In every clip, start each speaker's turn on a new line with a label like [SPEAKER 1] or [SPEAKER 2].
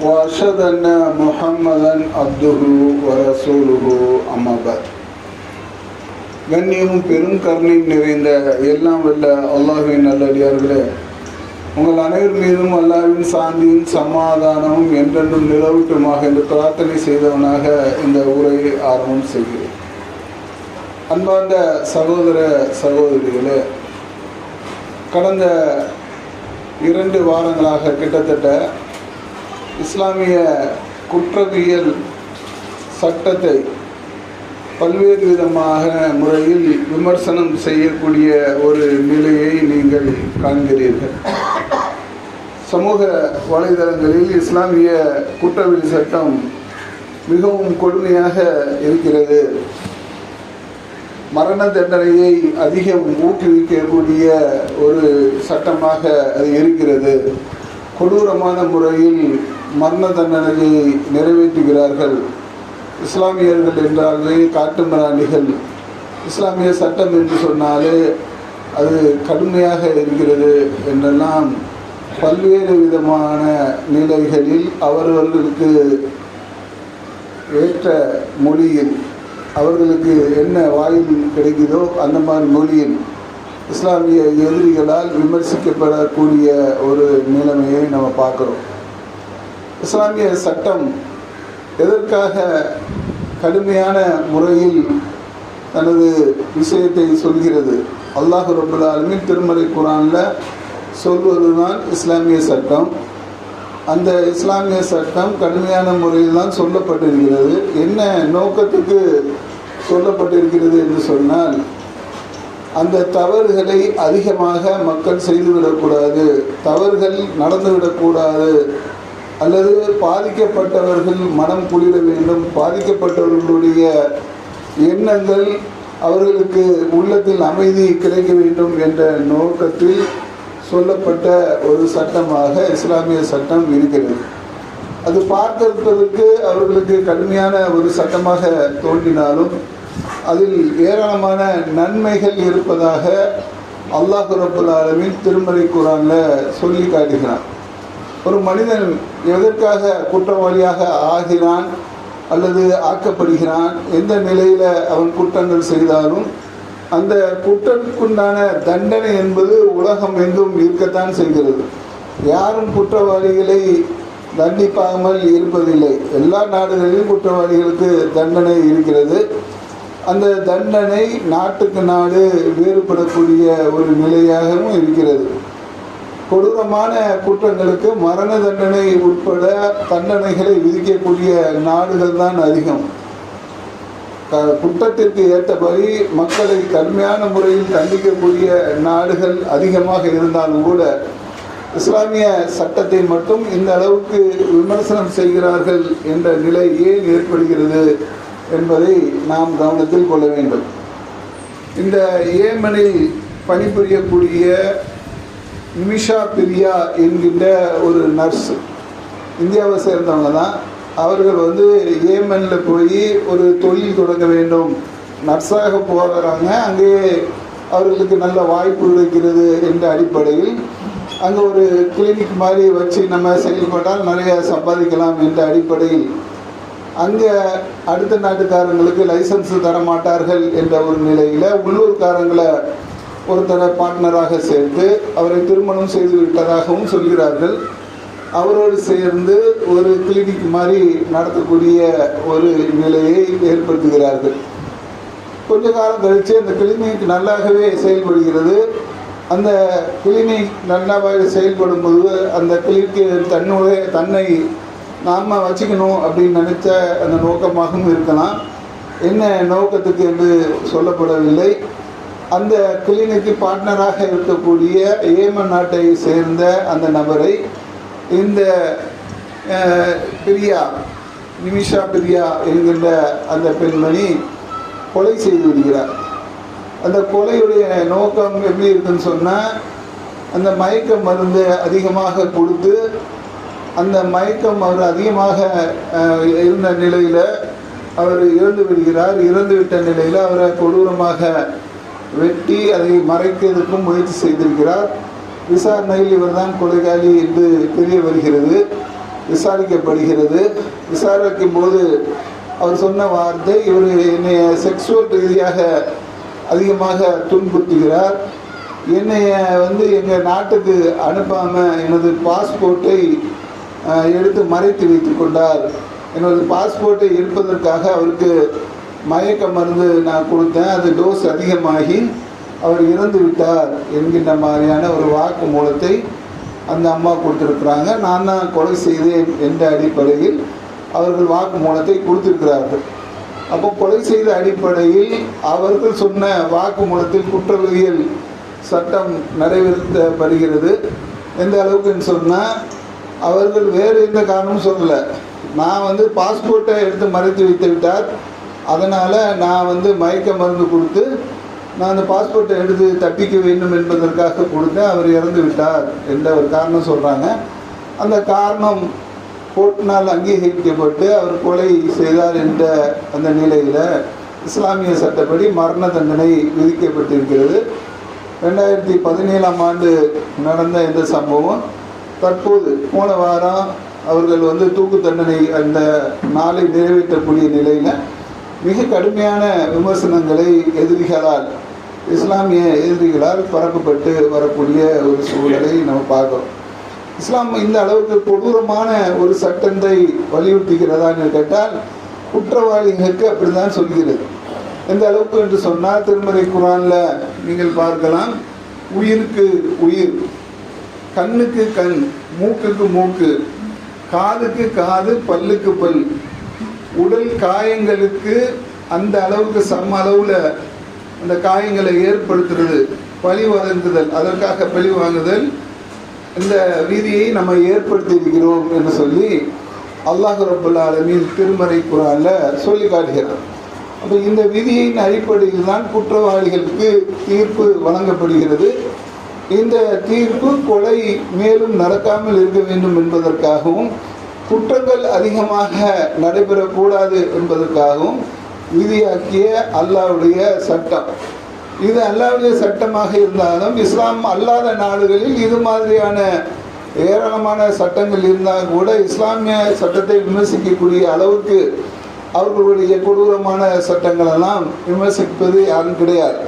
[SPEAKER 1] وأشهد أن محمدا عبده ورسوله أما بعد கண்ணியமும் பெரும் கருணையும் நிறைந்த எல்லாம் வல்ல அல்லாஹுவின் நல்லடியார்களே உங்கள் அனைவர் மீதும் அல்லாவின் சாந்தியும் சமாதானமும் என்றென்றும் நிலவட்டுமாக என்று பிரார்த்தனை செய்தவனாக இந்த உரையை ஆரம்பம் செய்கிறேன் அன்பார்ந்த சகோதர சகோதரிகளே கடந்த இரண்டு வாரங்களாக கிட்டத்தட்ட இஸ்லாமிய குற்றவியல் சட்டத்தை பல்வேறு விதமாக முறையில் விமர்சனம் செய்யக்கூடிய ஒரு நிலையை நீங்கள் காண்கிறீர்கள். சமூக வலைதளங்களில் இஸ்லாமிய குற்றவியல் சட்டம் மிகவும் கொடுமையாக இருக்கிறது. மரண தண்டனையை அதிகம் ஊக்குவிக்கக்கூடிய ஒரு சட்டமாக அது இருக்கிறது. கொடூரமான முறையில் மரண தண்டனையை நிறைவேற்றுகிறார்கள். இஸ்லாமியர்கள் என்றாலே காட்டுமிராண்டிகள் இஸ்லாமிய சட்டம் என்று சொன்னாலே அது கடுமையாக இருக்கிறது என்றெல்லாம் பல்வேறு விதமான நிலைகளில் அவர்களுக்கு ஏற்ற மொழியில் அவர்களுக்கு என்ன வாயில் கிடைக்குதோ அந்த மாதிரி மொழியில் இஸ்லாமிய எதிரிகளால் விமர்சிக்கப்படக்கூடிய ஒரு நிலைமையை நம்ம பார்க்குறோம். இஸ்லாமிய சட்டம் எதற்காக கடுமையான முறையில் தனது விஷயத்தை சொல்கிறது? அல்லாஹு ரபுல் ஆலமின் திருமலை குரானில் சொல்வது தான் இஸ்லாமிய சட்டம். அந்த இஸ்லாமிய சட்டம் கடுமையான முறையில் தான் சொல்லப்பட்டிருக்கிறது. என்ன நோக்கத்துக்கு சொல்லப்பட்டிருக்கிறது என்று சொன்னால் அந்த தவறுகளை அதிகமாக மக்கள் செய்துவிடக்கூடாது தவறுகள் நடந்துவிடக்கூடாது அல்லது பாதிக்கப்பட்டவர்கள் மனம் குளிர வேண்டும். பாதிக்கப்பட்டவர்களுடைய எண்ணங்கள் அவர்களுக்கு உள்ளத்தில் அமைதி கிடைக்க வேண்டும் என்ற நோக்கத்தில் சொல்லப்பட்ட ஒரு சட்டமாக இஸ்லாமிய சட்டம் இருக்கிறது. அது பார்த்திருப்பதற்கு அவர்களுக்கு கடுமையான ஒரு சட்டமாக தோன்றினாலும் அதில் ஏராளமான நன்மைகள் இருப்பதாக அல்லாஹு ரபுல் ஆலமின் திருமறை குரானில் சொல்லி காட்டுகிறான். ஒரு மனிதன் எதற்காக குற்றவாளியாக ஆகிறான் அல்லது ஆக்கப்படுகிறான்? எந்த நிலையில் அவன் குற்றங்கள் செய்தாலும் அந்த குற்றத்துக்குண்டான தண்டனை என்பது உலகம் எங்கும் இருக்கத்தான் செய்கிறது. யாரும் குற்றவாளிகளை தண்டிப்பாமல் இருப்பதில்லை. எல்லா நாடுகளிலும் குற்றவாளிகளுக்கு தண்டனை இருக்கிறது. அந்த தண்டனை நாட்டுக்கு நாடு வேறுபடக்கூடிய ஒரு நிலையாகவும் இருக்கிறது. கொடூரமான குற்றங்களுக்கு மரண தண்டனை உட்பட தண்டனைகளை விதிக்கக்கூடிய நாடுகள் தான் அதிகம். குற்றத்திற்கு ஏற்றபடி மக்களை கடுமையான முறையில் தண்டிக்கக்கூடிய நாடுகள் அதிகமாக இருந்தாலும் கூட இஸ்லாமிய சட்டத்தை மட்டும் இந்த அளவுக்கு விமர்சனம் செய்கிறார்கள் என்ற நிலை ஏன் ஏற்படுகிறது என்பதை நாம் கவனத்தில் கொள்ள வேண்டும். இந்த ஏமனில் பணிபுரியக்கூடிய நிமிஷா பிரியா என்கின்ற ஒரு நர்ஸ் இந்தியாவை சேர்ந்தவங்க தான். அவர்கள் வந்து ஏமனில் போய் ஒரு தொழில் தொடங்க வேண்டும். நர்ஸாக போகிறாங்க அங்கேயே அவர்களுக்கு நல்ல வாய்ப்பு இருக்கிறது என்ற அடிப்படையில் அங்கே ஒரு கிளினிக் மாதிரி வச்சு நம்ம செயல்பட்டால் நிறைய சம்பாதிக்கலாம் என்ற அடிப்படையில் அங்கே அடுத்த நாட்டுக்காரங்களுக்கு லைசன்ஸ் தர மாட்டார்கள் என்ற ஒரு நிலையில் உள்ளூர்காரங்களை ஒருத்தரை பார்ட்னராக சேர்த்து அவரை திருமணம் செய்து விட்டதாகவும் சொல்கிறார்கள். அவரோடு சேர்ந்து ஒரு கிளினிக் மாதிரி நடத்தக்கூடிய ஒரு நிலையை ஏற்படுத்துகிறார்கள். கொஞ்ச காலம் கழித்து அந்த கிளினிக் நல்லாகவே செயல்படுகிறது. அந்த கிளினிக் நல்லாவாக செயல்படும் போது அந்த கிளினிக்கு தன்னுடைய தன்னை நாம் வச்சுக்கணும் அப்படின்னு நினச்ச அந்த நோக்கமாகவும் இருக்கலாம். என்ன நோக்கத்துக்கு என்று சொல்லப்படவில்லை. அந்த கிளினிக்கு பார்ட்னராக இருக்கக்கூடிய ஏமன் நாட்டை சேர்ந்த அந்த நபரை இந்த பிரியா நிமிஷா பிரியா என்கின்ற அந்த பெண்மணி கொலை செய்து விடுகிறார். அந்த கொலையுடைய நோக்கம் எப்படி இருக்குன்னு சொன்னால் அந்த மயக்க மருந்து அதிகமாக கொடுத்து அந்த மயக்கம் அவர் அதிகமாக இருந்த நிலையில் அவர் இறந்து விடுகிறார். இறந்து விட்ட நிலையில் அவரை கொடூரமாக வெட்டி அதை மறைக்கிறதுக்கும் முயற்சி செய்திருக்கிறார். விசாரணையில் இவர்தான் கொலைகாலி என்று தெரிய வருகிறது. விசாரிக்கப்படுகிறது. விசாரிக்கும் போது அவர் சொன்ன வார்த்தை இவர் என்னை செக்ஸுவல் ரீதியாக அதிகமாக துன்புறுத்துகிறார். என்னைய வந்து எங்கள் நாட்டுக்கு அனுப்பாமல் எனது பாஸ்போர்ட்டை எடுத்து மறைத்து வைத்து கொண்டார். எனது பாஸ்போர்ட்டை எடுப்பதற்காக அவருக்கு மயக்க மருந்து நான் கொடுத்தேன். அது டோஸ் அதிகமாகி அவர் இறந்து விட்டார் என்கின்ற மாதிரியான ஒரு வாக்கு மூலத்தை அந்த அம்மா கொடுத்துருக்குறாங்க. நான் தான் கொலை செய்தேன் என்ற அடிப்படையில் அவர்கள் வாக்கு மூலத்தை கொடுத்திருக்கிறார்கள். அப்போ கொலை செய்த அடிப்படையில் அவர்கள் சொன்ன வாக்கு மூலத்தில் குற்றவியல் சட்டம் நிறைவேற்றப்படுகிறது. எந்த அளவுக்குன்னு சொன்னால் அவர்கள் வேறு எந்த காரணமும் சொல்லலை. நான் வந்து பாஸ்போர்ட்டை எடுத்து மறைத்து வைத்து விட்டார். அதனால் நான் வந்து மயக்க மருந்து கொடுத்து நான் அந்த பாஸ்போர்ட்டை எடுத்து தப்பிக்க வேண்டும் என்பதற்காக கொடுத்தேன். அவர் இறந்து விட்டார் என்ற ஒரு காரணம் சொல்கிறாங்க அந்த காரணம் கோர்ட்டினால் அங்கீகரிக்கப்பட்டு அவர் கொலை செய்தார் என்ற அந்த நிலையில் இஸ்லாமிய சட்டப்படி மரண தண்டனை விதிக்கப்பட்டிருக்கிறது. ரெண்டாயிரத்தி பதினேழாம் ஆண்டு நடந்த இந்த சம்பவம்? தற்போது போன வாரம் அவர்கள் வந்து தூக்கு தண்டனை அந்த நாளை நிறைவேற்றக்கூடிய நிலையில் மிக கடுமையான விமர்சனங்களை எதிரிகளால் இஸ்லாமிய எதிரிகளால் பரப்பப்பட்டு வரக்கூடிய ஒரு சூழலை நம்ம பார்க்கிறோம். இஸ்லாம் இந்த அளவுக்கு கொடூரமான ஒரு சட்டத்தை வலியுறுத்துகிறதான்னு கேட்டால் குற்றவாளிகளுக்கு அப்படிதான் சொல்கிறது. எந்த அளவுக்கு என்று சொன்னால் திருமறை குரான்ல நீங்கள் பார்க்கலாம் உயிருக்கு உயிர் கண்ணுக்கு கண் மூக்குக்கு மூக்கு காதுக்கு காது பல்லுக்கு பல் உடல் காயங்களுக்கு அந்த அளவுக்கு சம அளவில் அந்த காயங்களை ஏற்படுத்துறது பழி வாங்குதல் அதற்காக பழி வாங்குதல் இந்த விதியை நம்ம ஏற்படுத்தி இருக்கிறோம் என்று சொல்லி அல்லாஹ் ரபுல்லா திருமறை குரானில் சொல்லி காட்டுகிறார். அப்போ இந்த விதியின் அடிப்படையில் தான் குற்றவாளிகளுக்கு தீர்ப்பு வழங்கப்படுகிறது. இந்த தீர்ப்பு கொலை மேலும் நடக்காமல் இருக்க வேண்டும் என்பதற்காகவும் குற்றங்கள் அதிகமாக நடைபெறக்கூடாது என்பதற்காகவும் விதியாக்கிய அல்லாவுடைய சட்டம். இது அல்லாவுடைய சட்டமாக இருந்தாலும் இஸ்லாம் அல்லாத நாடுகளில் இது மாதிரியான ஏராளமான சட்டங்கள் இருந்தால் கூட இஸ்லாமிய சட்டத்தை விமர்சிக்கக்கூடிய அளவுக்கு அவர்களுடைய கொடூரமான சட்டங்களெல்லாம் விமர்சிப்பது யாரும் கிடையாது.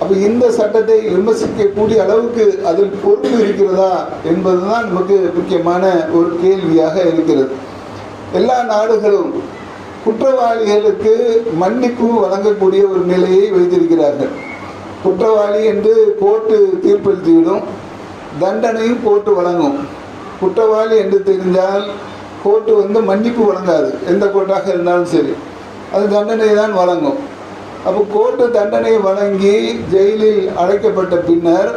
[SPEAKER 1] அப்போ இந்த சட்டத்தை விமர்சிக்கக்கூடிய அளவுக்கு அதில் பொறுப்பு இருக்கிறதா என்பதுதான் நமக்கு முக்கியமான ஒரு கேள்வியாக இருக்கிறது. எல்லா நாடுகளும் குற்றவாளிகளுக்கு மன்னிப்பு வழங்கக்கூடிய ஒரு நிலையை வைத்திருக்கிறார்கள். குற்றவாளி என்று கோர்ட்டு தீர்ப்பளித்துவிடும் தண்டனையும் கோர்ட்டு வழங்கும். குற்றவாளி என்று தெரிஞ்சால் கோர்ட்டு வந்து மன்னிப்பு வழங்காது எந்த கோர்ட்டாக இருந்தாலும் சரி. அது தண்டனை தான் வழங்கும். அப்போ கோர்ட்டு தண்டனை வழங்கி ஜெயிலில் அழைக்கப்பட்ட பின்னர்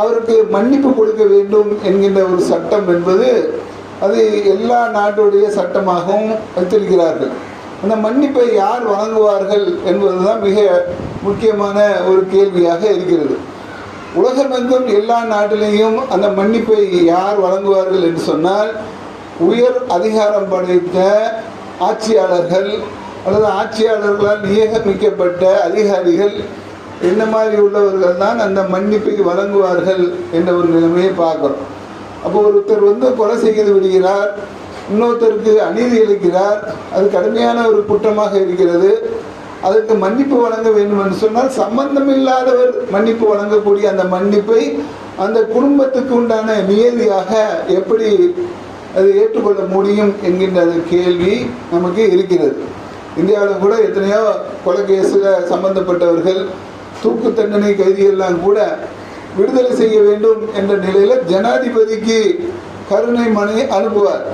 [SPEAKER 1] அவருக்கு மன்னிப்பு கொடுக்க வேண்டும் என்கின்ற ஒரு சட்டம் என்பது அது எல்லா நாட்டுடைய சட்டமாகவும் வைத்திருக்கிறார்கள். அந்த மன்னிப்பை யார் வழங்குவார்கள் என்பதுதான் மிக முக்கியமான ஒரு கேள்வியாக இருக்கிறது. உலகமெங்கும் எல்லா நாட்டிலேயும் அந்த மன்னிப்பை யார் வழங்குவார்கள் என்று சொன்னால் உயர் அதிகாரம் படைத்த ஆட்சியாளர்கள் அல்லது ஆட்சியாளர்களால் நியமிக்கப்பட்ட அதிகாரிகள் என்ன மாதிரி உள்ளவர்கள் தான் அந்த மன்னிப்பை வழங்குவார்கள் என்ற ஒரு நிலைமையை பார்க்குறோம். அப்போ ஒருத்தர் வந்து கொலை செய்து விடுகிறார் இன்னொருத்தருக்கு அநீதி இழைக்கிறார் அது கடுமையான ஒரு குற்றமாக இருக்கிறது அதற்கு மன்னிப்பு வழங்க வேண்டும் என்று சொன்னால் சம்பந்தமில்லாதவர் மன்னிப்பு வழங்கக்கூடிய அந்த மன்னிப்பை அந்த குடும்பத்துக்கு உண்டான நியதியாக எப்படி அது ஏற்றுக்கொள்ள முடியும் என்கின்ற அந்த கேள்வி நமக்கு இருக்கிறது. இந்தியாவில் கூட எத்தனையோ கொலை கேஸில் சம்பந்தப்பட்டவர்கள் தூக்கு தண்டனை கைதிகள்லாம் கூட விடுதலை செய்ய வேண்டும் என்ற நிலையில் ஜனாதிபதிக்கு கருணை மனையை அனுப்புவார்.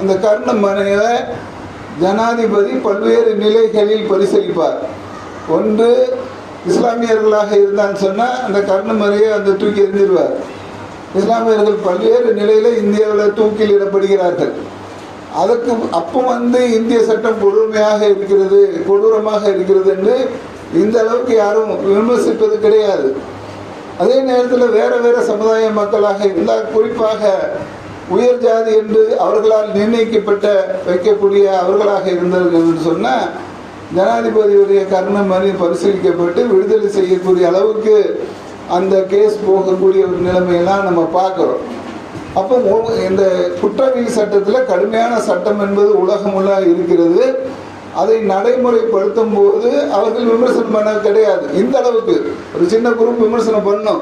[SPEAKER 1] அந்த கருணை மனையை ஜனாதிபதி பல்வேறு நிலைகளில் பரிசீலிப்பார். ஒன்று இஸ்லாமியர்களாக இருந்தான்னு சொன்னால் அந்த கருணை மறையை அந்த தூக்கி எறிஞ்சிருவார். இஸ்லாமியர்கள் பல்வேறு நிலையில் இந்தியாவில் தூக்கில் இடப்படுகிறார்கள். அதுக்கு அப்போ வந்து இந்திய சட்டம் கொடுமையாக இருக்கிறது கொடூரமாக இருக்கிறது என்று இந்த அளவுக்கு யாரும் விமர்சிப்பது கிடையாது. அதே நேரத்தில் வேற வேற சமுதாய மக்களாக இருந்தால் குறிப்பாக உயர் ஜாதி என்று அவர்களால் நிர்ணயிக்கப்பட்ட வைக்கக்கூடிய அவர்களாக இருந்தார்கள் என்று சொன்னால் ஜனாதிபதியுடைய கருணை மனு பரிசீலிக்கப்பட்டு விடுதலை செய்யக்கூடிய அளவுக்கு அந்த கேஸ் போகக்கூடிய ஒரு நிலைமையெல்லாம் நம்ம பார்க்குறோம். அப்போ இந்த குற்றவியல் சட்டத்தில் கடுமையான சட்டம் என்பது உலகமுள்ள இருக்கிறது. அதை நடைமுறைப்படுத்தும் போது அவர்கள் விமர்சனம் பண்ண கிடையாது. இந்த அளவுக்கு. ஒரு சின்ன குரூப் விமர்சனம் பண்ணும்.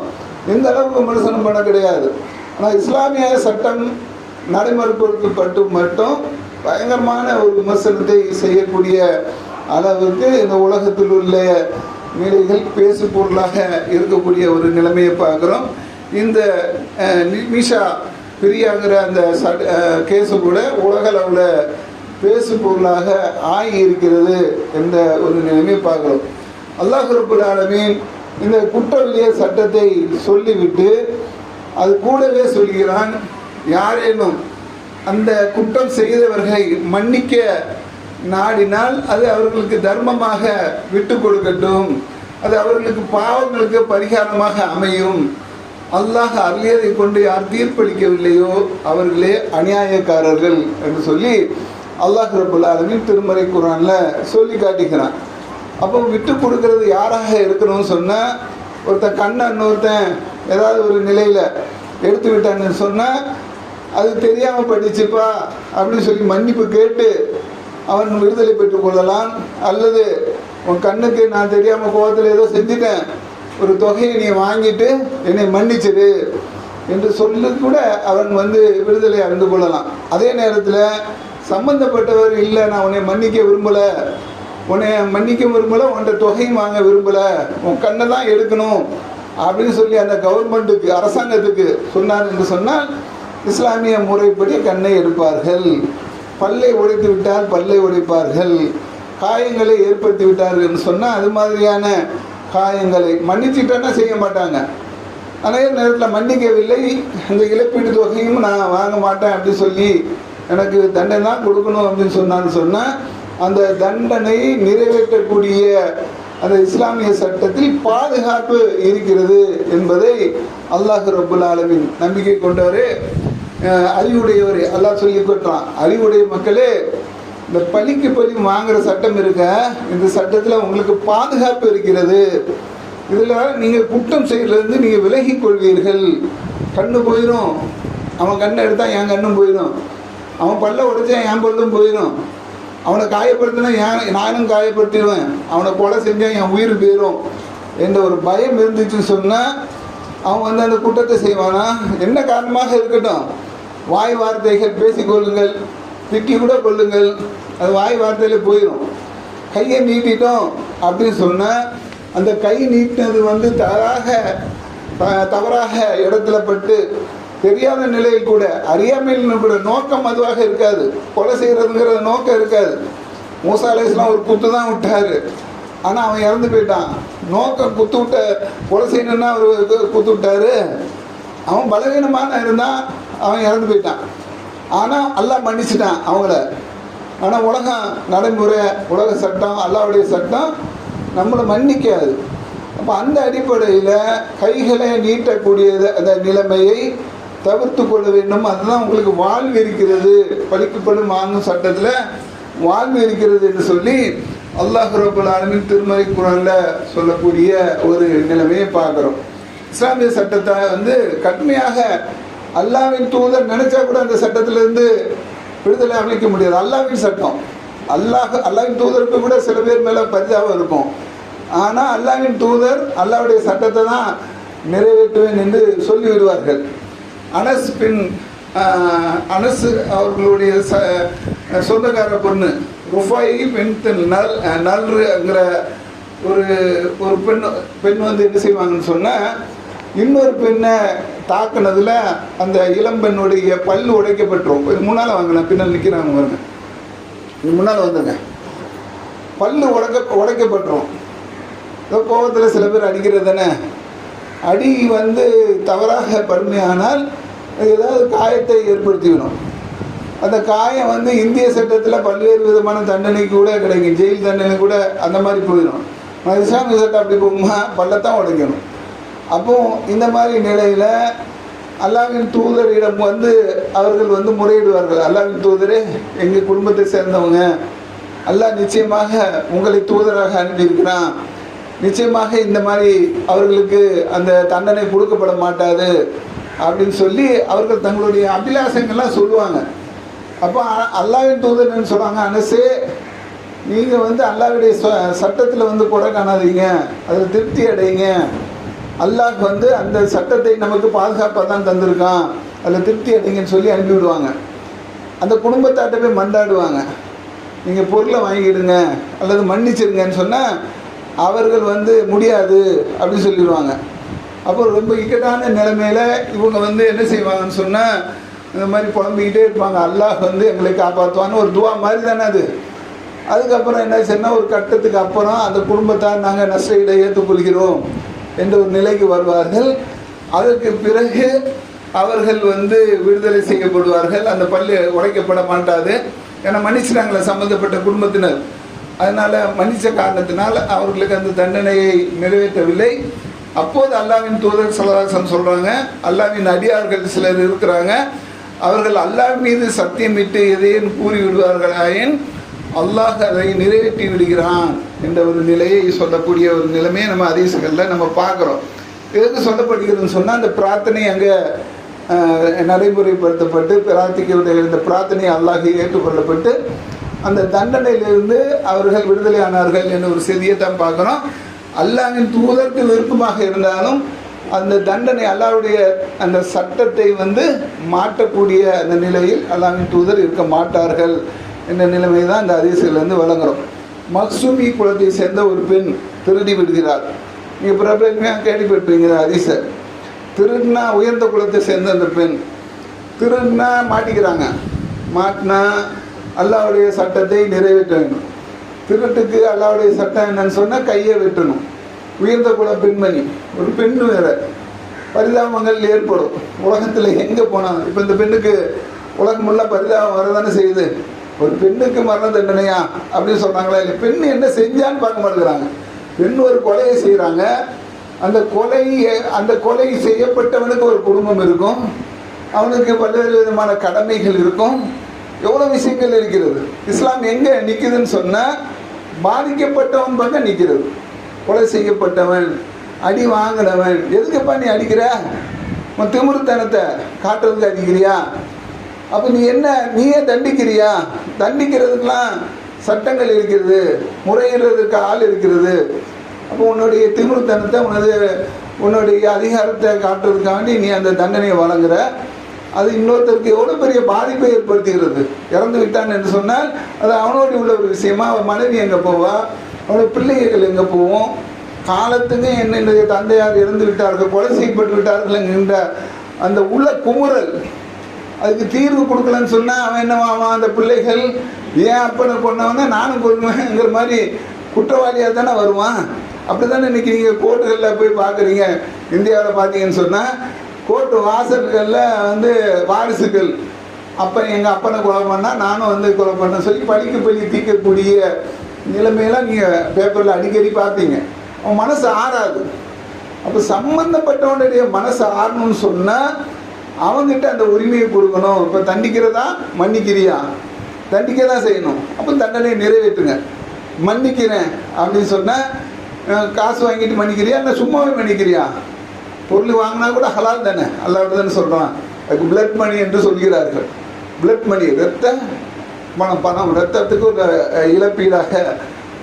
[SPEAKER 1] இந்த அளவுக்கு விமர்சனம் பண்ண கிடையாது. ஆனால் இஸ்லாமிய சட்டம் நடைமுறைப்படுத்தப்பட்டு மட்டும் பயங்கரமான ஒரு விமர்சனத்தை செய்யக்கூடிய அளவுக்கு இந்த உலகத்தில் உள்ள நிலைகள் பேசு பொருளாக இருக்கக்கூடிய ஒரு நிலைமையை பார்க்குறோம். இந்த அஹ், நிஷா பிரியாங்கிற அந்த கேஸு கூட உலக அளவில் பேசு பொருளாக ஆகி இருக்கிறது என்ற ஒரு நிலைமையை பார்க்கணும் அல்லாஹ் ரபுல் ஆலமீன் இந்த குற்றவியல் சட்டத்தை சொல்லிவிட்டு அது கூடவே சொல்கிறான் யாரேனும் அந்த குற்றம் செய்தவர்களை மன்னிக்க நாடினால் அது அவர்களுக்கு தர்மமாக விட்டு கொடுக்கட்டும். அது அவர்களுக்கு பாவங்களுக்கு பரிகாரமாக அமையும். அல்லாஹ் அருளியதை கொண்டு யார் தீர்ப்பளிக்கவில்லையோ அவர்களே அநியாயக்காரர்கள் என்று சொல்லி அல்லாஹ் ரபுல் ஆலமீன் திருமறை குரானில் சொல்லி காட்டிக்கிறான் அப்போ விட்டு கொடுக்கறது யாராக இருக்கணும்னு சொன்னால் ஒருத்தன் கண்ணை இன்னொருத்தன் ஏதாவது ஒரு நிலையில் எடுத்து விட்டான்னு சொன்னால் அது தெரியாமல் படிச்சுப்பா அப்படின்னு சொல்லி மன்னிப்பு கேட்டு அவன் விடுதலை பெற்றுக்கொள்ளலாம் அல்லது உன் கண்ணுக்கு நான் தெரியாமல் கோவத்தில் ஏதோ செஞ்சுட்டேன் ஒரு தொகையை நீ வாங்கிட்டு என்னை மன்னிச்சிடு என்று சொல்லி கூட அவன் வந்து விடுதலை அறிந்து கொள்ளலாம். அதே நேரத்தில் சம்பந்தப்பட்டவர் இல்லை நான் உன்னை மன்னிக்க விரும்பலை. உன்னை மன்னிக்க விரும்பலை உன்கிட்ட தொகையும் வாங்க விரும்பலை. உன் கண்ணை தான் எடுக்கணும் அப்படின்னு சொல்லி அந்த கவர்மெண்ட்டுக்கு அரசாங்கத்துக்கு சொன்னார் என்று சொன்னால் இஸ்லாமிய முறைப்படி கண்ணை எடுப்பார்கள். பல்லை உடைத்து விட்டால் பல்லை உடைப்பார்கள். காயங்களை ஏற்படுத்தி விட்டார்கள் என்று சொன்னால் அது மாதிரியான காயங்களை மன்னிச்சிட்டேன்னா செய்ய மாட்டாங்க? அதே நேரத்தில் மன்னிக்கவில்லை. அந்த இழப்பீடு தொகையும் நான் வாங்க மாட்டேன் அப்படின்னு சொல்லி எனக்கு தண்டனை தான் கொடுக்கணும் அப்படின்னு சொன்னான்னு சொன்னால் அந்த தண்டனை நிறைவேற்றக்கூடிய அந்த இஸ்லாமிய சட்டத்தில் பாதுகாப்பு இருக்கிறது என்பதை அல்லாஹ் ரபுல் ஆலமின் நம்பிக்கை கொண்டவர் அறிவுடையவர். அல்லாஹ் சொல்லி கொட்டான் அறிவுடைய மக்களே இந்த பலிக்கு பலி வாங்குற சட்டம் இருக்க இந்த சட்டத்தில் உங்களுக்கு பாதுகாப்பு இருக்கிறது. இதில் நீங்கள் குற்றம் செய்யறதுலேருந்து நீங்கள் விலகி கொள்வீர்கள். கண்ணு போயிடும் அவன் கண்ணை எடுத்தால் என் கண்ணும் போயிடும் அவன் பல்ல உடைச்சா என் பல்லும் போயிடும் அவனை காயப்படுத்தினா ஏன் நானும் காயப்படுத்திடுவேன். அவனை கொலை செஞ்சால் என் உயிர் போயிடும் என்ற ஒரு பயம் இருந்துச்சுன்னு சொன்னால் அவன் வந்து அந்த குற்றத்தை செய்வானா? என்ன காரணமாக இருக்கட்டும்? வாய் வார்த்தைகள் பேசிக்கொள்ளுங்கள். திட்டி கூட கொள்ளுங்கள் அது வாய் வார்த்தையில் போயிடும் கையை நீட்டிட்டோம் அப்படின்னு சொன்னால் அந்த கை நீட்டினது வந்து தவறாக தவறாக இடத்துல பட்டு தெரியாத நிலையில் கூட அறியாமையில் கூட நோக்கம் அதுவாக இருக்காது. கொலை செய்கிறதுங்கிற நோக்கம் இருக்காது. மூசா ஒரு குத்து தான் விட்டார். ஆனால் அவன் இறந்து போயிட்டான். நோக்கம் குத்து விட்ட கொலை செய்யணும்னா அவர் குத்து விட்டாரு. அவன் பலவீனமான இருந்தான் அவன் இறந்து போயிட்டான். ஆனால் அல்லாஹ் மன்னிச்சிட்டான் அவங்கள. ஆனால் உலகம் நடைமுறை உலக சட்டம் அல்லாவுடைய சட்டம் நம்மளை மன்னிக்காது. அப்போ அந்த அடிப்படையில் கைகளை நீட்டக்கூடியது அந்த நிலைமையை தவிர்த்து கொள்ள வேண்டும். அதுதான் உங்களுக்கு வாழ்வு இருக்கிறது. பழிக்கப்படும் வாங்கும் சட்டத்தில் வாழ்வு இருக்கிறது என்று சொல்லி அல்லாஹ் ரபுல் ஆலமின் திருமறை குரலில் சொல்லக்கூடிய ஒரு நிலைமையை பார்க்குறோம். இஸ்லாமிய சட்டத்தை வந்து கடுமையாக அல்லாவின் தூதர் நினைச்சா கூட அந்த சட்டத்திலிருந்து விடுதலை அமைக்க முடியாது. அல்லாவின் சட்டம். அல்லாஹ் அல்லாவின் தூதருக்கு கூட சில பேர் மேலே பரிதாபம் இருக்கும். ஆனால் அல்லாவின் தூதர் அல்லாவுடைய சட்டத்தை தான் நிறைவேற்றுவேன் என்று சொல்லிவிடுவார்கள் அனஸ் பின் அனஸ் அவர்களுடைய ச சொந்தக்கார பொண்ணு ருஃபாயி பெண் நல் நல்ருங்கிற ஒரு ஒரு பெண் பெண் வந்து என்ன செய்வாங்கன்னு சொன்னால் இன்னொரு பெண்ணை தாக்குனதில் அந்த இளம்பெண்ணுடைய பல் உடைக்கப்பட்டுரும் இது முன்னால் வாங்கினேன் பின்னால் நிற்கிறாங்க பாருங்க. இது முன்னால் வந்துங்க பல் உடைக்க உடைக்கப்பட்டுரும் ஏதோ கோபத்தில் சில பேர் அடிக்கிறது தானே? அடி வந்து தவறாக படுமையானால் ஏதாவது காயத்தை ஏற்படுத்திவிடும். அந்த காயம் வந்து இந்திய சட்டத்தில் பல்வேறு விதமான தண்டனை கூட கிடைக்கும். ஜெயில் தண்டனை கூட அந்த மாதிரி போயிடும். ஆனால் இஸ்லாமிய சட்டம் அப்படி போகுமா? பல்லத்தான் உடைக்கணும். அப்போ இந்த மாதிரி நிலையில் அல்லாவின் தூதரிடம் வந்து அவர்கள் வந்து முறையிடுவார்கள். அல்லாவின் தூதரே எங்கள் குடும்பத்தை சேர்ந்தவங்க அல்லாஹ் நிச்சயமாக உங்களை தூதராக அனுப்பியிருக்கிறான். நிச்சயமாக இந்த மாதிரி அவர்களுக்கு அந்த தண்டனை கொடுக்கப்பட மாட்டாது அப்படின்னு சொல்லி அவர்கள் தங்களுடைய அபிலாசங்கள்லாம் சொல்லுவாங்க. அப்போ அ- அல்லாஹ்வின் தூதர்னு சொல்லுவாங்க அனசே நீங்கள் வந்து அல்லாவுடைய ச- சட்டத்தில் வந்து குறை காணாதீங்க. அதில் திருப்தி அடையுங்க. அல்லாஹ் வந்து அந்த சட்டத்தை நமக்கு பாதுகாப்பாக தான் தந்திருக்கான். அதில் திருப்தி அடைங்கன்னு சொல்லி அனுப்பிவிடுவாங்க அந்த குடும்பத்தாட்ட போய் மண்டாடுவாங்க. நீங்கள் பொருளை வாங்கிடுங்க அல்லது மன்னிச்சிருங்கன்னு சொன்னால் அவர்கள் வந்து முடியாது அப்படின்னு சொல்லிடுவாங்க. அப்போ ரொம்ப இக்கட்டான நிலைமையில் இவங்க வந்து என்ன செய்வாங்கன்னு சொன்னால் இந்த மாதிரி புலம்பிக்கிட்டே இருப்பாங்க. அல்லாஹ் வந்து எங்களை காப்பாற்றுவான்னு ஒரு துவா மாதிரி தானே அது. அதுக்கப்புறம் என்ன சொன்னால் ஒரு கட்டத்துக்கு அப்புறம் அந்த குடும்பத்தார் நாங்கள் நஷ்டஈடை ஏற்றுக்கொள்கிறோம். என்ற ஒரு நிலைக்கு வருவார்கள். அதற்கு பிறகு அவர்கள் வந்து விடுதலை செய்யப்படுவார்கள். அந்த பள்ளி உடைக்கப்பட மாட்டாது. ஏன்னா மன்னிச்சிட்டாங்களே சம்மந்தப்பட்ட குடும்பத்தினர். அதனால் மன்னிச்ச காரணத்தினால் அவர்களுக்கு அந்த தண்டனையை நிறைவேற்றவில்லை. அப்போது அல்லாவின் தூதர் சலதாசன் சொல்கிறாங்க அல்லாவின் அடியார்கள் சிலர் இருக்கிறாங்க. அவர்கள் அல்லாஹ் மீது சத்தியமிட்டு எதையும் கூறி விடுவார்களாயின் அல்லாஹ் அதை நிறைவேற்றி விடுகிறான் என்ற ஒரு நிலையை சொல்லக்கூடிய ஒரு நிலைமையை நம்ம அதிசகளில் நம்ம பார்க்குறோம். எதுக்கு சொல்லப்படுகிறதுன்னு சொன்னால் அந்த பிரார்த்தனை அங்கே நடைமுறைப்படுத்தப்பட்டு பிரார்த்திக்க இந்த பிரார்த்தனை அல்லாஹ் ஏற்றுக்கொள்ளப்பட்டு அந்த தண்டனையிலிருந்து அவர்கள் விடுதலை ஆனார்கள் என்ற ஒரு செய்தியை தான் பார்க்குறோம். அல்லாஹ்வின் தூதருக்கு விருப்பமாக இருந்தாலும் அந்த தண்டனை அல்லாவுடைய அந்த சட்டத்தை வந்து மாற்றக்கூடிய அந்த நிலையில் அல்லாவின் தூதர் இருக்க மாட்டார்கள். என்ற நிலைமை தான் இந்த அதிசயிலிருந்து வழங்குறோம் மக்சூமி குலத்தை சேர்ந்த ஒரு பெண் திருடி விடுகிறார். நீங்கள் பிரபலமையாக கேள்விப்பட்டிருப்பீங்க அதிச திருடினா உயர்ந்த குலத்தை சேர்ந்த அந்த பெண். திருடினா மாட்டிக்கிறாங்க. மாட்டினா அல்லாவுடைய சட்டத்தை நிறைவேற்ற வேண்டும் திருட்டுக்கு அல்லாவுடைய சட்டம் என்னன்னு சொன்னால் கையை வெட்டணும். உயர்ந்த குல பெண்மணி ஒரு பெண் வேற. பரிதாபங்கள் ஏற்படும். உலகத்தில் எங்கே போனால் இப்போ இந்த பெண்ணுக்கு உலகம் உள்ள பரிதாபம் வரதானே செய்யுது. ஒரு பெண்ணுக்கு மரண தண்டனையா அப்படின்னு சொல்கிறாங்களா இல்லை பெண் என்ன செஞ்சான்னு பார்க்க மாட்டேங்கிறாங்க. பெண் ஒரு கொலையை செய்கிறாங்க அந்த கொலை அந்த கொலை செய்யப்பட்டவனுக்கு ஒரு குடும்பம் இருக்கும். அவனுக்கு பல்வேறு விதமான கடமைகள் இருக்கும். எவ்வளோ விஷயங்கள் இருக்கிறது? இஸ்லாம் எங்கே நிற்குதுன்னு சொன்னால் பாதிக்கப்பட்டவன் பக்கம் நிற்கிறது கொலை செய்யப்பட்டவன் அடி வாங்கினவன். எதுக்குப்பா நீ அடிக்கிற? உன் திமிருத்தனத்தை காட்டுறதுக்கு அடிக்கிறியா? அப்போ நீ என்ன நீயே தண்டிக்கிறியா? தண்டிக்கிறதுக்கெலாம் சட்டங்கள் இருக்கிறது முறையிடுறதுக்கு ஆள் இருக்கிறது. அப்போ உன்னுடைய திமிருத்தனத்தை உனது உன்னுடைய அதிகாரத்தை காட்டுறதுக்காண்டி நீ அந்த தண்டனையை வழங்குற. அது இன்னொருத்தருக்கு எவ்வளோ பெரிய பாதிப்பை ஏற்படுத்துகிறது. இறந்து விட்டான் என்று சொன்னால் அது அவனோடு உள்ள ஒரு விஷயமா அவன் மனைவி எங்கே போவா? அவனுடைய பிள்ளைகள் எங்கே போவோம்? காலத்துக்கு என்னுடைய தந்தையார் இறந்து விட்டார்கள் கொலை செய்யப்பட்டு விட்டார்கள் என்கின்ற அந்த உள்ள குமுறல் அதுக்கு தீர்வு கொடுக்கலன்னு சொன்னால் அவன் என்னவான் அந்த பிள்ளைகள் ஏன் அப்பனை கொண்டவன நானும் கொள்வேங்கிற மாதிரி குற்றவாளியாக தானே வருவான்? அப்படி தானே இன்றைக்கி நீங்கள் கோர்ட்டுகளில் போய் பார்க்குறீங்க இந்தியாவில் பார்த்தீங்கன்னு சொன்னால் கோர்ட்டு வாசல்களில் வந்து வாரிசுகள் அப்போ எங்கள் அப்பனை கொலை பண்ணால் நானும் வந்து கொலை பண்ணேன் சொல்லி பழிக்கு பழி தீர்க்கக்கூடிய நிலைமையெல்லாம் நீங்கள் பேப்பரில் அடிக்கடி பார்த்தீங்க அவன் மனசு ஆறாது. அப்போ சம்மந்தப்பட்டவனுடைய மனசு ஆறணும்னு சொன்னால் அவங்ககிட்ட அந்த உரிமையை கொடுக்கணும். இப்போ தண்டிக்கிறதா? மன்னிக்கிறியா? தண்டிக்க தான் செய்யணும். அப்போ தண்டனையை நிறைவேற்றுங்க. மன்னிக்கிறேன் அப்படின்னு சொன்னால் காசு வாங்கிட்டு மன்னிக்கிறியா? இல்லை சும்மாவே மன்னிக்கிறியா? பொருள் வாங்கினா கூட ஹலால் தானே. அல்லாவோட தானே சொல்கிறான் அதுக்கு பிளட் மணி என்று சொல்கிறார்கள். பிளட் மணி ரத்த பணம் பணம். ரத்தத்துக்கு ஒரு இழப்பீடாக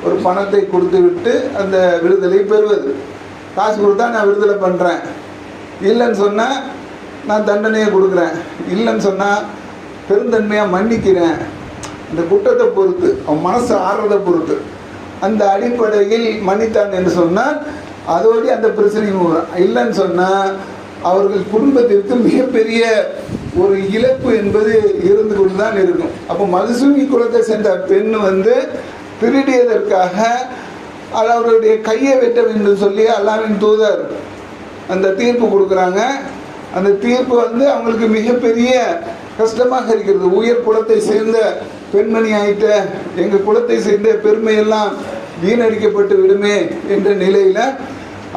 [SPEAKER 1] ஒரு பணத்தை கொடுத்து விட்டு அந்த விடுதலை பெறுவது. காசு கொடுத்தா நான் விடுதலை பண்ணுறேன் இல்லைன்னு சொன்னால் நான் தண்டனையை கொடுக்குறேன். இல்லைன்னு சொன்னால் பெருந்தன்மையாக மன்னிக்கிறேன். இந்த குற்றத்தை பொறுத்து அவன் மனசு ஆடுறதை பொறுத்து. அந்த அடிப்படையில் மன்னித்தான் என்று சொன்னால் அதோடு அந்த பிரச்சனையும் இல்லைன்னு சொன்னால் அவர்கள் குடும்பத்திற்கு மிகப்பெரிய ஒரு இழப்பு என்பது இருந்து கொண்டு தான் இருக்கும். அப்போ மதுசூமி குலத்தை சேர்ந்த பெண் வந்து திருடியதற்காக அது அவருடைய கையை வெட்ட வேண்டும் சொல்லி அல்லாவின் தூதர் அந்த தீர்ப்பு கொடுக்குறாங்க. அந்த தீர்ப்பு வந்து அவங்களுக்கு மிகப்பெரிய கஷ்டமாக இருக்கிறது. உயர் குலத்தை சேர்ந்த பெண்மணி ஆயிட்ட எங்கள் குலத்தை சேர்ந்த பெருமையெல்லாம் வீணடிக்கப்பட்டு விடுமே என்ற நிலையில்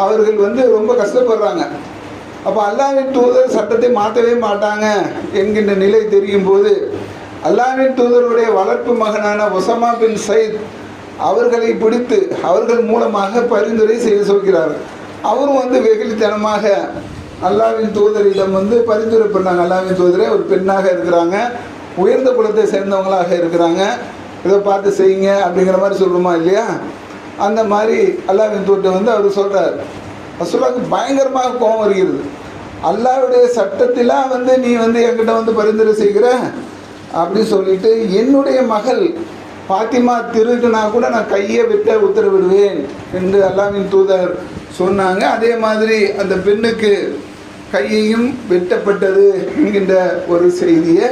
[SPEAKER 1] அவர்கள் வந்து ரொம்ப கஷ்டப்படுறாங்க. அப்போ அல்லாவின் தூதர் சட்டத்தை மாற்றவே மாட்டாங்க என்கின்ற நிலை தெரியும் போது அல்லாவின் தூதருடைய வளர்ப்பு மகனான ஒசமா பின் சயித் அவர்களை பிடித்து அவர்கள் மூலமாக பரிந்துரை செய்ய சொல்கிறார் அவரும் வந்து வெகுளித்தனமாக அல்லாவின் தூதரிடம் வந்து பரிந்துரை பண்ணாங்க. அல்லாவின் தூதரே ஒரு பெண்ணாக இருக்கிறாங்க. உயர்ந்த குலத்தை சேர்ந்தவங்களாக இருக்கிறாங்க. இதை பார்த்து செய்யுங்க அப்படிங்கிற மாதிரி சொல்லணுமா இல்லையா? அந்த மாதிரி அல்லாவின் தூதர் வந்து அவர் சொல்கிறார் ரசூலாவுக்கு பயங்கரமாக கோபம் வருகிறது. அல்லாவுடைய சட்டத்திலாம் வந்து நீ வந்து என்கிட்ட வந்து பரிந்துரை செய்கிற அப்படின்னு சொல்லிட்டு என்னுடைய மகள் பாத்திமா திருக்குனா கூட நான் கையை வெட்ட உத்தரவிடுவேன் என்று அல்லாவின் தூதர் சொன்னாங்க. அதே மாதிரி அந்த பெண்ணுக்கு கையையும் வெட்டப்பட்டது என்கின்ற ஒரு செய்தியை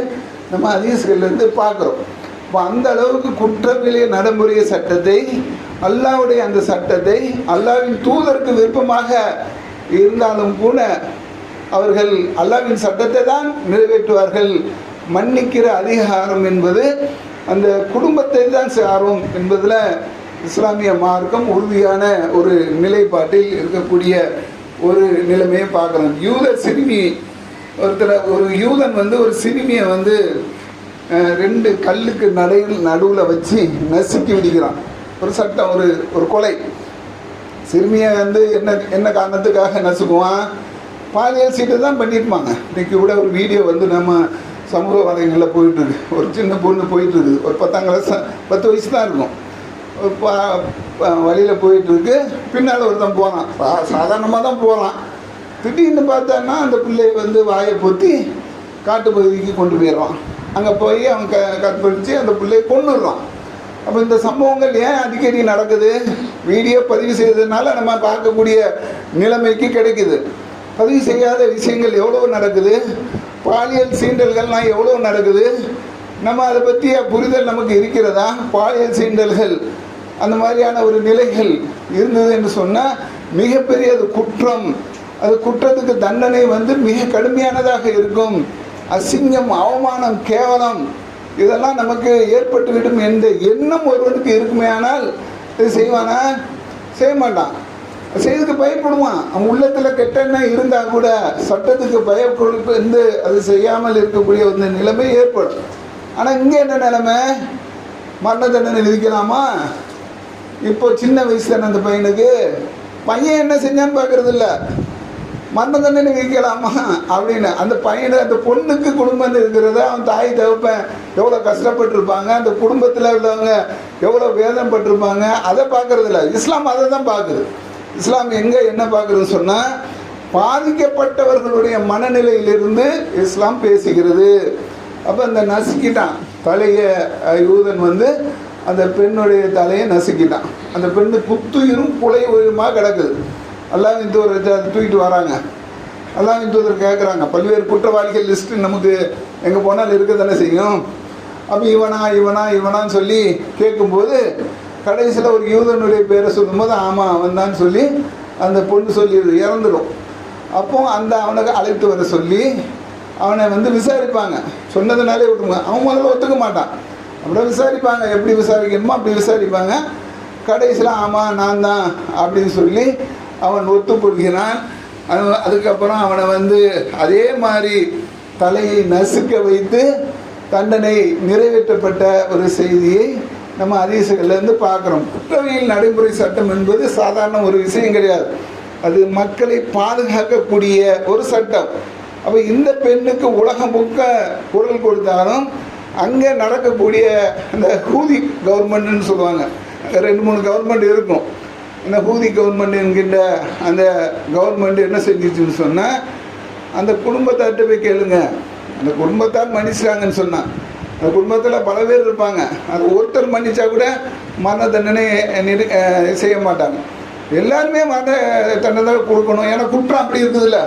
[SPEAKER 1] நம்ம ஹதீஸ்கள்லேருந்து பார்க்குறோம். இப்போ அந்த அளவுக்கு குற்றவியலை நடைமுறை சட்டத்தை அல்லாவுடைய அந்த சட்டத்தை அல்லாவின் தூதருக்கு விருப்பமாக இருந்தாலும் கூட அவர்கள் அல்லாவின் சட்டத்தை தான் நிறைவேற்றுவார்கள். மன்னிக்கிற அதிகாரம் என்பது அந்த குடும்பத்தை தான் சாரும் என்பதில் இஸ்லாமிய மார்க்கம் உறுதியான ஒரு நிலைப்பாட்டில் இருக்கக்கூடிய ஒரு நிலைமையை பார்க்குறோம். யூத சிறுமி ஒருத்தர் ஒரு யூதன் வந்து ஒரு சிறுமியை வந்து ரெண்டு கல்லுக்கு நடையில் நடுவில் வச்சு நசுக்கி விடுகிறான். ஒரு சட்டம் ஒரு ஒரு கொலை. சிறுமியை வந்து என்ன என்ன காரணத்துக்காக நசுக்குவான்? பாலியல் சீட்டு தான் பண்ணியிருப்பாங்க. இன்றைக்கி கூட ஒரு வீடியோ வந்து நம்ம சமூக வலைகளில் போயிட்டுருக்கு ஒரு சின்ன பொண்ணு போயிட்டுருக்கு ஒரு பத்தாம் கிளாஸ் பத்து வயசு தான் இருக்கும். வழியில் போயிட்டுருக்கு. பின்னால் ஒருத்தன் போனான். சாதாரணமாக தான் போகிறான் திடீர்னு பார்த்தான்னா அந்த பிள்ளையை வந்து வாயை பொத்தி காட்டு பகுதிக்கு கொண்டு போயிடுறான். அங்கே போய் அவன் க கற்பழித்து அந்த பிள்ளையை கொண்டுடுறான் அப்போ இந்த சம்பவங்கள் ஏன் அடிக்கடி நடக்குது? வீடியோ பதிவு செய்ததுனால நம்ம பார்க்கக்கூடிய நிலைமைக்கு கிடைக்குது. பதிவு செய்யாத விஷயங்கள் எவ்வளோ நடக்குது? பாலியல் சீண்டல்கள்லாம் எவ்வளோ நடக்குது? நம்ம அதை பற்றிய புரிதல் நமக்கு இருக்கிறதா? பாலியல் சீண்டல்கள் அந்த மாதிரியான ஒரு நிலைகள் இருந்தது என்று சொன்னால் மிகப்பெரிய அது குற்றம். அது குற்றத்துக்கு தண்டனை வந்து மிக கடுமையானதாக இருக்கும். அசிங்கம் அவமானம் கேவலம் இதெல்லாம் நமக்கு ஏற்பட்டுவிடும் என்ற எண்ணம் ஒருவனுக்கு இருக்குமே ஆனால் இது செய்வானா? செய்ய மாட்டான். செய்யறதுக்கு பயப்படுவான். அவன் உள்ளத்தில் கெட்டெண்ணம் இருந்தால் கூட சட்டத்துக்கு பயப்படுப்பு வந்து அது செய்யாமல் இருக்கக்கூடிய ஒரு நிலைமை ஏற்படும். ஆனால் இங்கே என்ன நிலைமை? மரண தண்டனை விதிக்கலாமா? இப்போ சின்ன வயசு அந்த பையனுக்கு பையன் என்ன செஞ்சான்னு பார்க்கறது இல்லை மரண தண்டனை விதிக்கலாமா? அப்படின்னு. அந்த பையனை அந்த பொண்ணுக்கு குடும்பம் இருக்கிறத அவன் தாய் தகப்பன் எவ்வளோ கஷ்டப்பட்டிருப்பாங்க அந்த குடும்பத்தில் உள்ளவங்க எவ்வளோ வேதம் பட்டிருப்பாங்க அதை பார்க்கறது இல்லை இஸ்லாம் அதை தான் பார்க்குது இஸ்லாம் எங்கே என்ன பார்க்குறதுன்னு சொன்னால் பாதிக்கப்பட்டவர்களுடைய மனநிலையிலிருந்து இஸ்லாம் பேசுகிறது. அப்போ இந்த நசுக்கிட்டான். பழைய யூதன் வந்து அந்த பெண்ணுடைய தலையை நசுக்கிட்டான். அந்த பெண்ணு புத்துயிரும் புலை உயிருமாக கிடக்குது அல்லாவின் தூதர் தூக்கிட்டு வராங்க. அல்லாவின் தூதர் கேட்குறாங்க பல்வேறு குற்றவாளிகள் லிஸ்ட்டு நமக்கு எங்கே போனாலும் இருக்க தானே செய்யும். அப்போ இவனா இவனா இவனான்னு சொல்லி கேட்கும்போது கடைசியில் ஒரு யூதனுடைய பேரை சொல்லும்போது ஆமாம் அவன் தான் சொல்லி அந்த பொண்ணு சொல்லி இறந்துடும் அப்போ அந்த அவனுக்கு அழைத்து வர சொல்லி அவனை வந்து விசாரிப்பாங்க. சொன்னதுனாலே விட்டுருங்க அவன் முதல்ல ஒத்துக்க மாட்டான். அப்புறம் விசாரிப்பாங்க. எப்படி விசாரிக்கணுமோ அப்படி விசாரிப்பாங்க. கடைசியில் ஆமாம் நான் தான் அப்படின்னு சொல்லி அவன் ஒத்துக்கொள்கிறான். அதுக்கப்புறம் அவனை வந்து அதே மாதிரி தலையை நசுக்க வைத்து தண்டனை நிறைவேற்றப்பட்ட ஒரு செய்தியை நம்ம அதிசயங்கள்லேருந்து பார்க்குறோம். குற்றவியல் நடைமுறை சட்டம் என்பது சாதாரண ஒரு விஷயம் கிடையாது. அது மக்களை பாதுகாக்கக்கூடிய ஒரு சட்டம். அப்போ இந்த பெண்ணுக்கு உலகம் முக்க குரல் கொடுத்தாலும் அங்கே நடக்கக்கூடிய அந்த ஹூதி கவர்மெண்ட்னு சொல்லுவாங்க. ரெண்டு மூணு கவர்மெண்ட் இருக்கும். இந்த ஹூதி கவர்மெண்ட் என்கின்ற அந்த கவர்மெண்ட் என்ன செஞ்சிச்சுன்னு சொன்னால் அந்த குடும்பத்தார்கிட்ட போய் கேளுங்க. அந்த குடும்பத்தார் மன்னிச்சிட்டாங்கன்னு சொன்னான் அந்த குடும்பத்தில் பல பேர் இருப்பாங்க. அது ஒருத்தர் மன்னிச்சா கூட மரண தண்டனை செய்ய மாட்டாங்க. எல்லாருமே மரண தண்டனை கொடுக்கணும். ஏன்னா குற்றம் அப்படி இருக்குதுல்ல.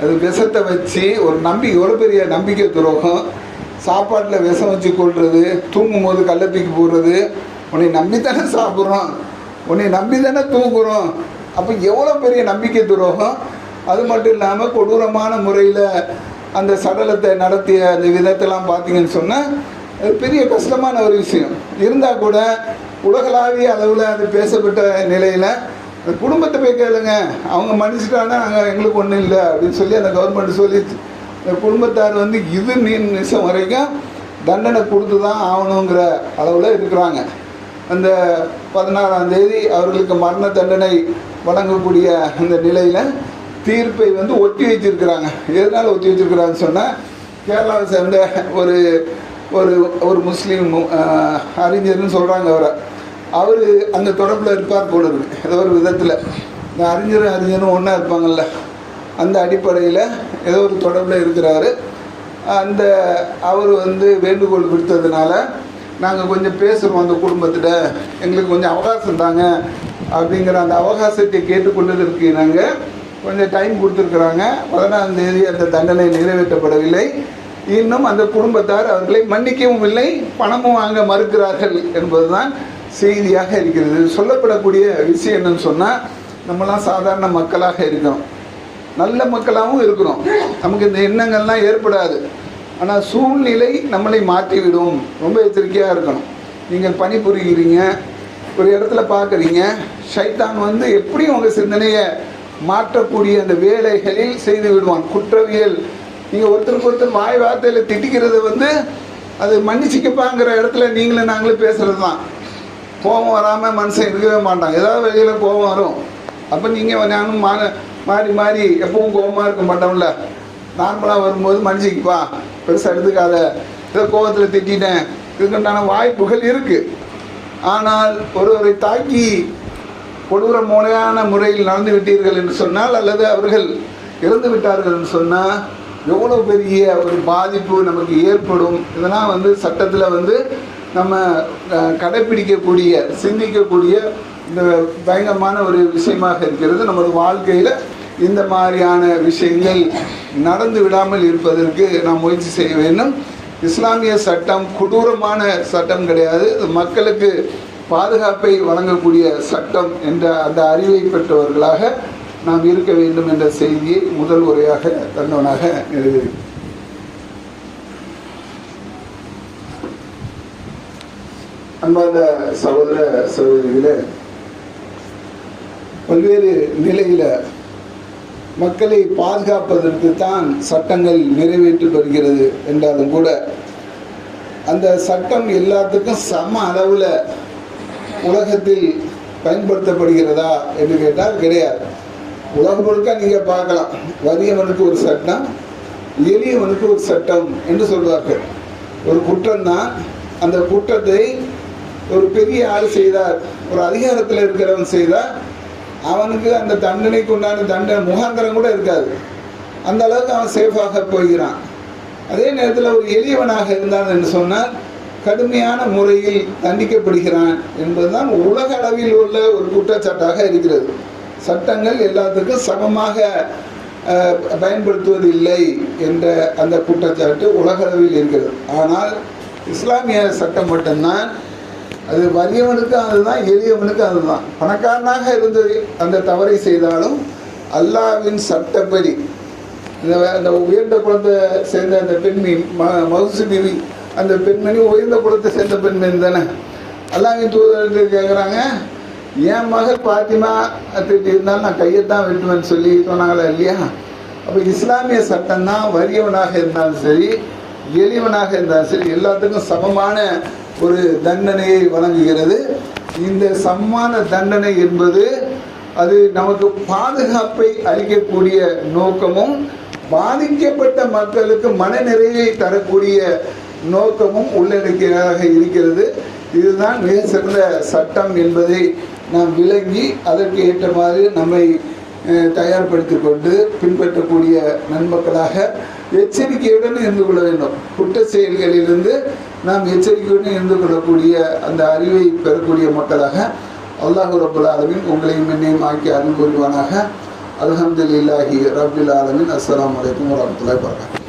[SPEAKER 1] அது விஷத்தை வச்சு ஒரு நம்பிக்கை எவ்வளோ பெரிய நம்பிக்கை துரோகம். சாப்பாட்டில் விஷம் வச்சு கொள்வது தூங்கும் போது கள்ளப்பிக்கு போடுறது உன்னை நம்பி தானே சாப்பிட்றோம். உன்னை நம்பி தானே தூங்குறோம். அப்போ எவ்வளோ பெரிய நம்பிக்கை துரோகம்? அது மட்டும் இல்லாமல் கொடூரமான முறையில் அந்த சடலத்தை நடத்திய அந்த விதத்தெல்லாம் பார்த்தீங்கன்னு சொன்னால் அது பெரிய கஷ்டமான ஒரு விஷயம். இருந்தால் கூட உலகளாவிய அளவில் அது பேசப்பட்ட நிலையில் குடும்பத்தை போய் கேளுங்க. அவங்க மன்னிச்சிட்டாங்கன்னா நாங்கள் எங்களுக்கு ஒன்றும் இல்லை அப்படின்னு சொல்லி அந்த கவர்மெண்ட் சொல்லி இந்த குடும்பத்தார் வந்து இது நீ நிமிஷம் வரைக்கும் தண்டனை கொடுத்து தான் ஆகணுங்கிற அளவில் இருக்கிறாங்க. அந்த பதினாறாம் தேதி அவர்களுக்கு மரண தண்டனை வழங்கக்கூடிய அந்த நிலையில் தீர்ப்பை வந்து ஒட்டி வச்சிருக்கிறாங்க. எதனால் ஒட்டி வச்சிருக்கிறாங்கன்னு சொன்னால் கேரளாவை சேர்ந்த ஒரு ஒரு ஒரு முஸ்லீம் அறிஞர்னு சொல்கிறாங்க அவரை. அவர் அந்த தொடர்பில் இருப்பார் போல இருக்கு. ஏதோ ஒரு விதத்தில். இந்த அறிஞரும் அறிஞரும் ஒன்றா இருப்பாங்கல்ல. அந்த அடிப்படையில் ஏதோ ஒரு தொடர்பில் இருக்கிறாரு. அந்த அவர் வந்து வேண்டுகோள் விடுத்ததுனால நாங்கள் கொஞ்சம் பேசுகிறோம் அந்த குடும்பத்திட்ட. எங்களுக்கு கொஞ்சம் அவகாசம் தாங்க அப்படிங்கிற அந்த அவகாசத்தை கேட்டுக்கொண்டதற்கு நாங்கள் கொஞ்சம் டைம் கொடுத்துருக்குறாங்க. பதினாறாம் தேதி அந்த தண்டனை நிறைவேற்றப்படவில்லை. இன்னும் அந்த குடும்பத்தார் அவர்களை மன்னிக்கவும் இல்லை பணமும் வாங்க மறுக்கிறார்கள் என்பதுதான் செய்தியாக இருக்கிறது. சொல்லப்படக்கூடிய விஷயம் என்னன்னு சொன்னால் நம்மளாம் சாதாரண மக்களாக இருக்கிறோம் நல்ல மக்களாகவும் இருக்கிறோம். நமக்கு இந்த எண்ணங்கள்லாம் ஏற்படாது. ஆனால் சூழ்நிலை நம்மளை மாற்றிவிடும். ரொம்ப எச்சரிக்கையாக இருக்கணும். நீங்கள் பணிபுரிகிறீங்க ஒரு இடத்துல பார்க்குறீங்க ஷைத்தான் வந்து எப்படியும் உங்கள் சிந்தனையை மாற்றக்கூடிய அந்த வேலைகளில் செய்து விடுவான். குற்றவியல். நீங்கள் ஒருத்தருக்கு ஒருத்தர் வாய் வார்த்தையில் திட்டிக்கிறது வந்து அது மன்னிச்சிக்கப்பாங்கிற இடத்துல நீங்களும் நாங்களும் பேசுகிறது தான் கோபம் வராமல் மனுஷன் இருக்கவே மாட்டான். ஏதாவது வெளியில் கோபம் வரும். அப்போ நீங்கள் நானும் மா மாறி மாறி எப்பவும் கோபமாக இருக்க மாட்டோம்ல நார்மலாக வரும்போது மன்னிச்சிக்கப்பா பெருசாக எடுத்துக்காத. ஏதோ கோபத்தில் திட்டினேன் இதுக்குண்டான வாய்ப்புகள் இருக்குது ஆனால் ஒருவரை தாக்கி கொடூர முறையான முறையில் நடந்து விட்டீர்கள் என்று சொன்னால் அல்லது அவர்கள் இறந்து விட்டார்கள் என்று சொன்னால் எவ்வளோ பெரிய ஒரு பாதிப்பு நமக்கு ஏற்படும். இதெல்லாம் வந்து சட்டத்தில் வந்து நம்ம கடைப்பிடிக்கக்கூடிய சிந்திக்கக்கூடிய இந்த பயங்கரமான ஒரு விஷயமாக இருக்கிறது. நமது வாழ்க்கையில் இந்த மாதிரியான விஷயங்கள் நடந்து விடாமல் இருப்பதற்கு நாம் முயற்சி செய்ய வேண்டும். இஸ்லாமிய சட்டம் கொடூரமான சட்டம் கிடையாது. மக்களுக்கு பாதுகாப்பை வழங்கக்கூடிய சட்டம் என்ற அந்த அறிவை பெற்றவர்களாக நாம் இருக்க வேண்டும் என்ற செய்தியை முதல் உரையாக தந்தவனாக நிறைவேறி அன்பார்ந்த சகோதர சகோதரிகளே பல்வேறு நிலையில் மக்களை பாதுகாப்பதற்கு தான் சட்டங்கள் நிறைவேற்றப்படுகிறது என்றாலும் கூட அந்த சட்டம் எல்லாத்துக்கும் சம அளவில் உலகத்தில் பயன்படுத்தப்படுகிறதா என்று கேட்டால் கிடையாது. உலகம் முழுக்க நீங்கள் பார்க்கலாம். வறியவனுக்கு ஒரு சட்டம் எளியவனுக்கு ஒரு சட்டம் என்று சொல்வார்கள். ஒரு குற்றம்தான். அந்த குற்றத்தை ஒரு பெரிய ஆள் செய்தார் ஒரு அதிகாரத்தில் இருக்கிறவன் செய்தால் அவனுக்கு அந்த தண்டனைக்கு உண்டான தண்டனை முகாந்திரம் கூட இருக்காது. அந்த அளவுக்கு அவன் சேஃபாக போகிறான். அதே நேரத்தில் ஒரு எளியவனாக இருந்தான் என்று சொன்னால் கடுமையான முறையில் தண்டிக்கப்படுகிறான் என்பதுதான் உலக அளவில் உள்ள ஒரு குற்றச்சாட்டாக இருக்கிறது. சட்டங்கள் எல்லாத்துக்கும் சமமாக பயன்படுத்துவதில்லை என்ற அந்த குற்றச்சாட்டு உலகளவில் இருக்கிறது. ஆனால் இஸ்லாமிய சட்டம் மட்டும்தான் அது வறியவனுக்கு அதுதான் எளியவனுக்கும் அதுதான். பணக்காரனாக இருந்து அந்த தவறை செய்தாலும் அல்லாவின் சட்டப்படி இந்த அந்த உயர்ந்த குலத்தை சேர்ந்த அந்த பெண்மணி ம மகசு பிவி அந்த பெண்மணி உயர்ந்த குலத்தை சேர்ந்த பெண்மணி தானே? அல்லாவின் தூதர் கேட்குறாங்க என் மகள் பாத்திமா திட்டி இருந்தாலும் நான் கையை தான் வெட்டுவேன்னு சொல்லி சொன்னாங்களா இல்லையா? அப்போ இஸ்லாமிய சட்டம் தான் வறியவனாக இருந்தாலும் சரி எளியவனாக இருந்தாலும் சரி எல்லாத்துக்கும் சமமான ஒரு தண்டனையை வழங்குகிறது. இந்த சம்மான தண்டனை என்பது அது நமக்கு பாதுகாப்பை அளிக்கக்கூடிய நோக்கமும் பாதிக்கப்பட்ட மக்களுக்கு மனநிறையை தரக்கூடிய நோக்கமும் உள்ளடக்கியதாக இருக்கிறது. இதுதான் மிக சிறந்த சட்டம் என்பதை நாம் விளங்கி அதற்கு ஏற்ற மாதிரி நம்மை தயார்படுத்தி கொண்டு பின்பற்றக்கூடிய நன்மக்களாக எச்சரிக்கையுடன் இருந்து கொள்ள வேண்டும். குற்ற செயல்களிலிருந்து நாம் எச்சரிக்கையுடன் இருந்து கொள்ளக்கூடிய அந்த அறிவை பெறக்கூடிய மக்களாக அல்லாஹு ரபுல் ஆலமின் உங்களையும் என்னையும் ஆக்கி அருள் புரிவானாக. அல்ஹம்துலில்லாஹி ரபுல் ஆலமின். அஸ்லாம் வலைக்கம் வரமத்துல வரகாத்து